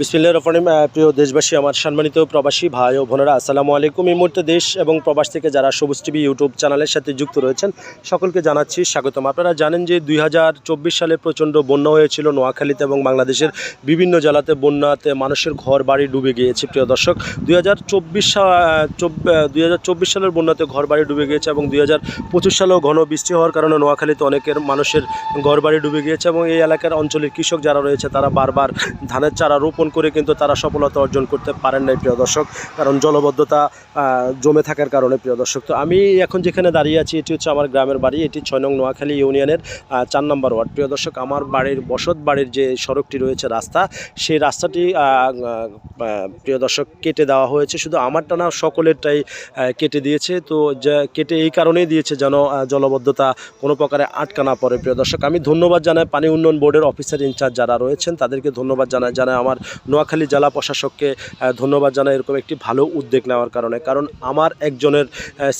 বিসমিল্লা রহমানিম প্রিয় দেশবাসী, আমার সম্মানিত প্রবাসী ভাই ও বোনেরা, আসসালামু আলাইকুম। এই মুহূর্তে দেশ এবং প্রবাস থেকে যারা সবুজ টিভি, ইউটিউব চ্যানেলের সাথে যুক্ত রয়েছেন, সকলকে জানাচ্ছি স্বাগতম। আপনারা জানেন যে দুই হাজার চব্বিশ সালে প্রচণ্ড বন্যা হয়েছিল নোয়াখালীতে এবং বাংলাদেশের বিভিন্ন জেলাতে বন্যাতে মানুষের ঘর বাড়ি ডুবে গিয়েছে। প্রিয় দর্শক, দুই হাজার চব্বিশ দুই হাজার চব্বিশ সালের বন্যাতে ঘর বাড়ি ডুবে গিয়েছে এবং দুই হাজার পঁচিশ সালেও ঘন বৃষ্টি হওয়ার কারণে নোয়াখালীতে অনেকের মানুষের ঘর বাড়ি ডুবে গিয়েছে এবং এই এলাকার অঞ্চলের কৃষক যারা রয়েছে, তারা বারবার ধানের চারা রোপণ করে কিন্তু তারা সফলতা অর্জন করতে পারেন নাই, প্রিয় দর্শক। কারণ জলবদ্ধতা জমে থাকার কারণে, প্রিয় দর্শক। তো আমি এখন যেখানে দাঁড়িয়ে আছি, এটি হচ্ছে আমার গ্রামের বাড়ি। এটি ছয় নং নোয়াখালী ইউনিয়নের চার নম্বর ওয়ার্ড। প্রিয় দর্শক, আমার বাড়ির, বসত বাড়ির যে সড়কটি রয়েছে রাস্তা, সেই রাস্তাটি প্রিয় দর্শক, কেটে দেওয়া হয়েছে। শুধু আমারটা না, সকলেরটাই কেটে দিয়েছে। তো যা, কেটে এই কারণেই দিয়েছে যেন জলবদ্ধতা কোনো প্রকারে আটকা না পড়ে, প্রিয় দর্শক। আমি ধন্যবাদ জানাই পানি উন্নয়ন বোর্ডের অফিসার ইনচার্জ যারা রয়েছেন, তাদেরকে ধন্যবাদ জানাই জানাই আমার নোয়াখালী জেলা প্রশাসককে ধন্যবাদ জানাই এরকম একটি ভালো উদ্যোগ নেওয়ার কারণে। কারণ আমার একজনের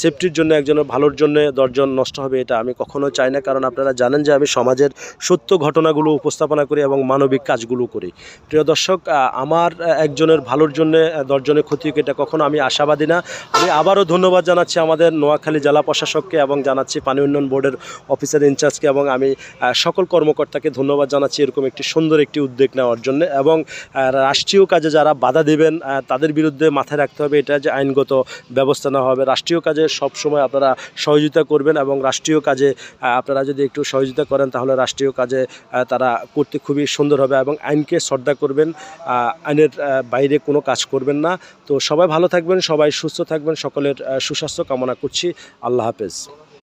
সেফটির জন্য, একজনের ভালোর জন্য দশজন নষ্ট হবে এটা আমি কখনো চাই না। কারণ আপনারা জানেন যে আমি সমাজের সত্য ঘটনাগুলো উপস্থাপনা করি এবং মানবিক কাজগুলো করি। প্রিয় দর্শক আমার একজনের ভালোর জন্য দশজনের ক্ষতি এটা কখনো আমি আশাবাদী না। আমি আবারও ধন্যবাদ জানাচ্ছি আমাদের নোয়াখালী জেলা প্রশাসককে এবং জানাচ্ছি পানি উন্নয়ন বোর্ডের অফিসার ইনচার্জকে এবং আমি সকল কর্মকর্তাকে ধন্যবাদ জানাচ্ছি এরকম একটি সুন্দর একটি উদ্যোগ নেওয়ার জন্য এবং রাষ্ট্রীয় কাজে যারা বাধা দেবেন তাদের বিরুদ্ধে মাথায় রাখতে হবে, এটা যে আইনগত ব্যবস্থা নেওয়া হবে। রাষ্ট্রীয় কাজে সবসময় আপনারা সহযোগিতা করবেন এবং রাষ্ট্রীয় কাজে আপনারা যদি একটু সহযোগিতা করেন, তাহলে রাষ্ট্রীয় কাজে তারা করতে খুবই সুন্দর হবে এবং আইনকে শ্রদ্ধা করবেন। আইনের বাইরে কোনো কাজ করবেন না। তো সবাই ভালো থাকবেন, সবাই সুস্থ থাকবেন, সকলের সুস্বাস্থ্য কামনা করছি। আল্লাহ হাফেজ।